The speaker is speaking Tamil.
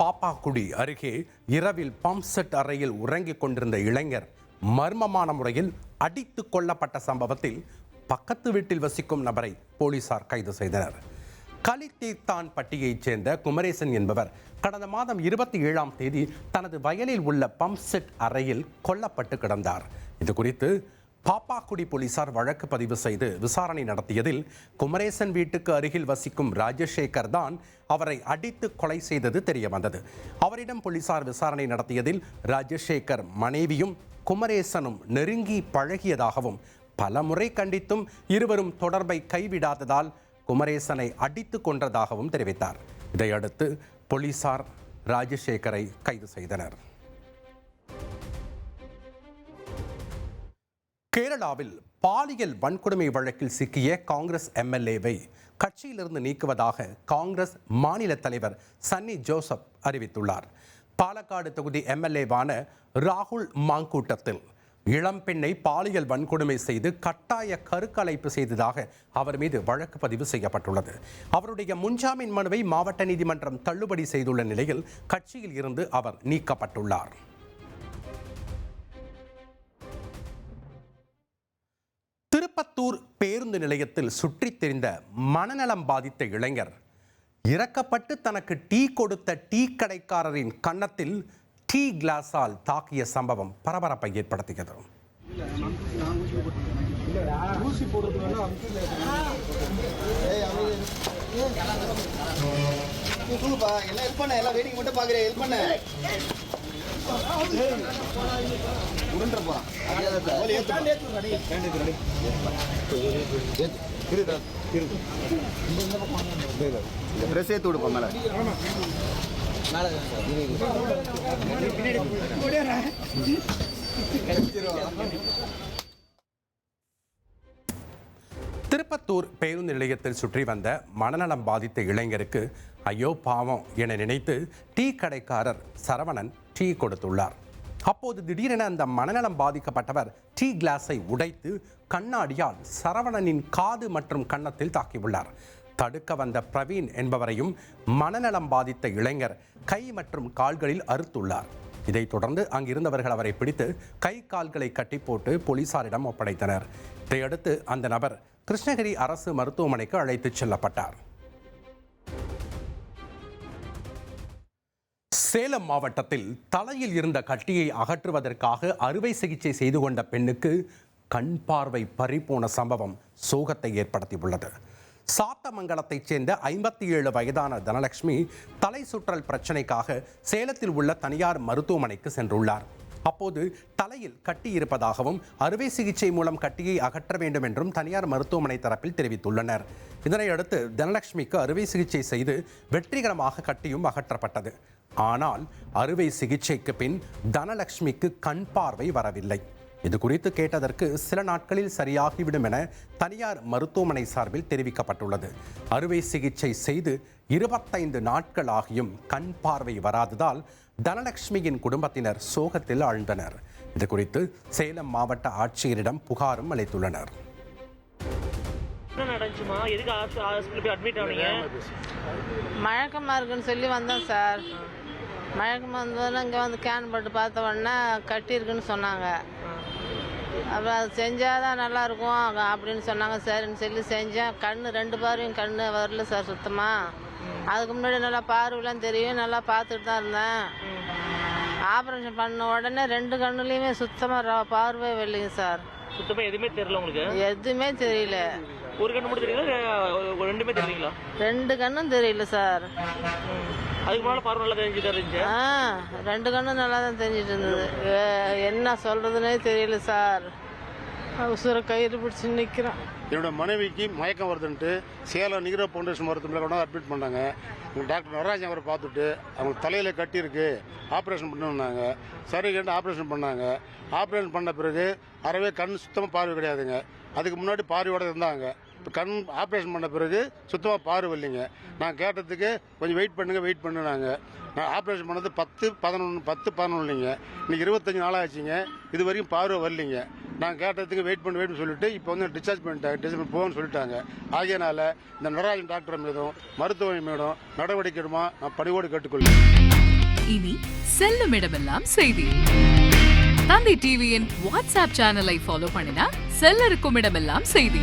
பாப்பாக்குடி அருகே இரவில் பம்ப் செட் அறையில் உறங்கிக் கொண்டிருந்த இளைஞர் மர்மமான முறையில் அடித்து கொல்லப்பட்ட சம்பவத்தில் பக்கத்து வீட்டில் வசிக்கும் நபரை போலீசார் கைது செய்தனர். கலித்தீர்த்தான் பட்டியைச் சேர்ந்த குமரேசன் என்பவர் கடந்த மாதம் இருபத்தி ஏழாம் தேதி தனது வயலில் உள்ள பம்ப் செட் அறையில் கொல்லப்பட்டு கிடந்தார். இது குறித்து பாப்பாக்குடி போலீசார் வழக்கு பதிவு செய்து விசாரணை நடத்தியதில் குமரேசன் வீட்டுக்கு அருகில் வசிக்கும் ராஜசேகர் தான் அவரை அடித்து கொலை செய்தது தெரியவந்தது. அவரிடம் போலீசார் விசாரணை நடத்தியதில் ராஜசேகர் மனைவியும் குமரேசனும் நெருங்கி பழகியதாகவும் பல முறை கண்டித்தும் இருவரும் தொடர்பை கைவிடாததால் குமரேசனை அடித்து கொன்றதாகவும் தெரிவித்தார். இதையடுத்து போலீசார் ராஜசேகரை கைது செய்தனர். கேரளாவில் பாலியல் வன்கொடுமை வழக்கில் சிக்கிய காங்கிரஸ் எம்எல்ஏவை கட்சியிலிருந்து நீக்குவதாக காங்கிரஸ் மாநில தலைவர் சன்னி ஜோசப் அறிவித்துள்ளார். பாலக்காடு தொகுதி எம்எல்ஏவான ராகுல் மாங்கூட்டத்தில் இளம்பெண்ணை பாலியல் வன்கொடுமை செய்து கட்டாய கருக்கலைப்பு செய்ததாக அவர் மீது வழக்கு பதிவு செய்யப்பட்டுள்ளது. அவருடைய முன்ஜாமீன் மனுவை மாவட்ட நீதிமன்றம் தள்ளுபடி செய்துள்ள நிலையில் கட்சியில் இருந்து அவர் நீக்கப்பட்டுள்ளார். திருப்பத்தூர் பேருந்து நிலையத்தில் சுற்றித் திரிந்த மனநலம் பாதித்த இளைஞர் இறக்கப்பட்டு தனக்கு டீ கொடுத்த டீ கடைக்காரரின் கன்னத்தில் டீ கிளாஸால் தாக்கிய சம்பவம் பரபரப்பை ஏற்படுத்தியது நீ ஹெல்ப் பண்ண எல்லாம் வெயிட்டிங் மட்டும் பாக்குறேன் ஹெல்ப் பண்ண ட்ரெஸ் திருப்பத்தூர் பேருந்து நிலையத்தில் சுற்றி வந்த மனநலம் பாதித்த இளைஞருக்கு ஐயோ பாவம் என நினைத்து டீ கடைக்காரர் சரவணன் டீ கொடுத்துள்ளார். அப்போது திடீரென அந்த மனநலம் பாதிக்கப்பட்டவர் டீ கிளாஸை உடைத்து கண்ணாடியால் சரவணனின் காது மற்றும் கன்னத்தில் தாக்கியுள்ளார். தடுக்க வந்த பிரவீன் என்பவரையும் மனநலம் பாதித்த இளைஞர் கை மற்றும் கால்களில் அறுத்துள்ளார். இதைத் தொடர்ந்து அங்கிருந்தவர்கள் அவரை பிடித்து கை கால்களை கட்டி போட்டு போலீசாரிடம் ஒப்படைத்தனர். இதையடுத்து அந்த நபர் கிருஷ்ணகிரி அரசு மருத்துவமனைக்கு அழைத்துச் செல்லப்பட்டார். சேலம் மாவட்டத்தில் தலையில் இருந்த கட்டியை அகற்றுவதற்காக அறுவை சிகிச்சை செய்து கொண்ட பெண்ணுக்கு கண் பார்வை பறிபோன சம்பவம் சோகத்தை ஏற்படுத்தியுள்ளது. சாத்தமங்கலத்தைச் சேர்ந்த ஐம்பத்தி ஏழு வயதான தனலட்சுமி தலை சுற்றல் பிரச்சனைக்காக சேலத்தில் உள்ள தனியார் மருத்துவமனைக்கு சென்றுள்ளார். அப்போது தலையில் கட்டி இருப்பதாகவும் அறுவை சிகிச்சை மூலம் கட்டியை அகற்ற வேண்டும் என்றும் தனியார் மருத்துவமனை தரப்பில் தெரிவித்துள்ளனர். இதனையடுத்து தனலட்சுமிக்கு அறுவை சிகிச்சை செய்து வெற்றிகரமாக கட்டியும் அகற்றப்பட்டது. ஆனால் அறுவை சிகிச்சைக்கு பின் தனலட்சுமிக்கு கண் பார்வை வரவில்லை. இது குறித்து கேட்டதற்கு சில நாட்களில் சரியாகிவிடும் என தனியார் மருத்துவமனை சார்பில் தெரிவிக்கப்பட்டுள்ளது. அறுவை சிகிச்சை செய்து இருபத்தைந்து நாட்கள் ஆகியும் கண் பார்வை வராததால் தனலட்சுமியின் குடும்பத்தினர் சோகத்தில் ஆழ்ந்தனர். இது குறித்து சேலம் மாவட்ட ஆட்சியரிடம் புகாரும் அளித்துள்ளனர். மழக்கமாக இருக்குன்னு சொல்லி வந்தோம் சார். மழக்கமாக வந்தோடனே இங்கே வந்து கேன் போட்டு பார்த்த உடனே கட்டியிருக்குன்னு சொன்னாங்க. அப்புறம் அது செஞ்சால் தான் நல்லாயிருக்கும் அப்படின்னு சொன்னாங்க. சரின்னு சொல்லி செஞ்சேன். கண் ரெண்டு பார்வையும் கண் வரல சார் சுத்தமாக அதுக்கு முன்னாடி நல்லா பார்வைலாம் தெரியும் நல்லா பார்த்துட்டு தான் இருந்தேன். ஆப்ரேஷன் பண்ண உடனே ரெண்டு கண்ணுலேயுமே சுத்தமாக பார்வை வரலைங்க சார். சுத்தமா எதுவுமே தெரியல உங்களுக்கு? எதுவுமே தெரியல. ஒரு கண்ணு மட்டும் தெரியல ரெண்டுமே தெரியலீங்களா ரெண்டு கண்ணும் தெரியல சார். அதுக்கு முன்னால பார்வை நல்லா தெரிஞ்சுட்டு இருந்துச்சு. ஆ ரெண்டு கண்ணும் நல்லா தான் தெரிஞ்சிட்டு இருந்தது. வே- என்ன சொல்றதுனே தெரியல சார். உசுர கயிறு பிடிச்சி நிற்கிறோம் என்னோட மனைவிக்கு மயக்கம் வருதுன்ட்டு சேலம் நீரோ ஃபவுண்டேஷன் மருத்துவமனையில் கொண்டு வந்து அட்மிட் பண்ணாங்க. இங்க டாக்டர் நடராஜன் அவரை பார்த்துட்டு அவங்க தலையில் கட்டியிருக்கு ஆப்ரேஷன் பண்ணணுன்னாங்க சரி கேட்டு ஆப்ரேஷன் பண்ணாங்க. ஆப்ரேஷன் பண்ண பிறகு அறவே கண் சுத்தமாக பார்வை கிடையாதுங்க. அதுக்கு முன்னாடி பார்வையோட இருந்தாங்க. கண் ஆப்ரேஷன் பண்ண பிறகு சுத்தமாக பார்வை இல்லைங்க நான் கேட்டதுக்கு கொஞ்சம் வெயிட் பண்ணுங்க வெயிட் பண்ணுனாங்க. நான் ஆப்ரேஷன் பண்ணது பத்து பதினொன்று பத்து பதினொன்று இல்லைங்க இன்னைக்கு இருபத்தஞ்சி நாள் ஆச்சுங்க இது வரைக்கும் பார்வை வரலைங்க. நான் கேட்டதுக்கு வெயிட் பண்ணி வெயிட் சொல்லிட்டு இப்போ வந்து டிஸ்சார்ஜ் பண்ணிட்டாங்க டிஸ்சார்ஜ் போகணும்னு சொல்லிட்டாங்க. ஆகையனால இந்த நடராஜன் டாக்டர் மீதும் மருத்துவமனை மீதும் நடவடிக்கை எடுமா? நான் பணிவோடு கேட்டுக்கொள்கிறேன். இனி செல்லும் இடமெல்லாம் செய்தி. தந்தை டிவியின் வாட்ஸ்அப் சேனலை ஃபாலோ பண்ணினா செல்ல இருக்கும் இடமெல்லாம் செய்தி.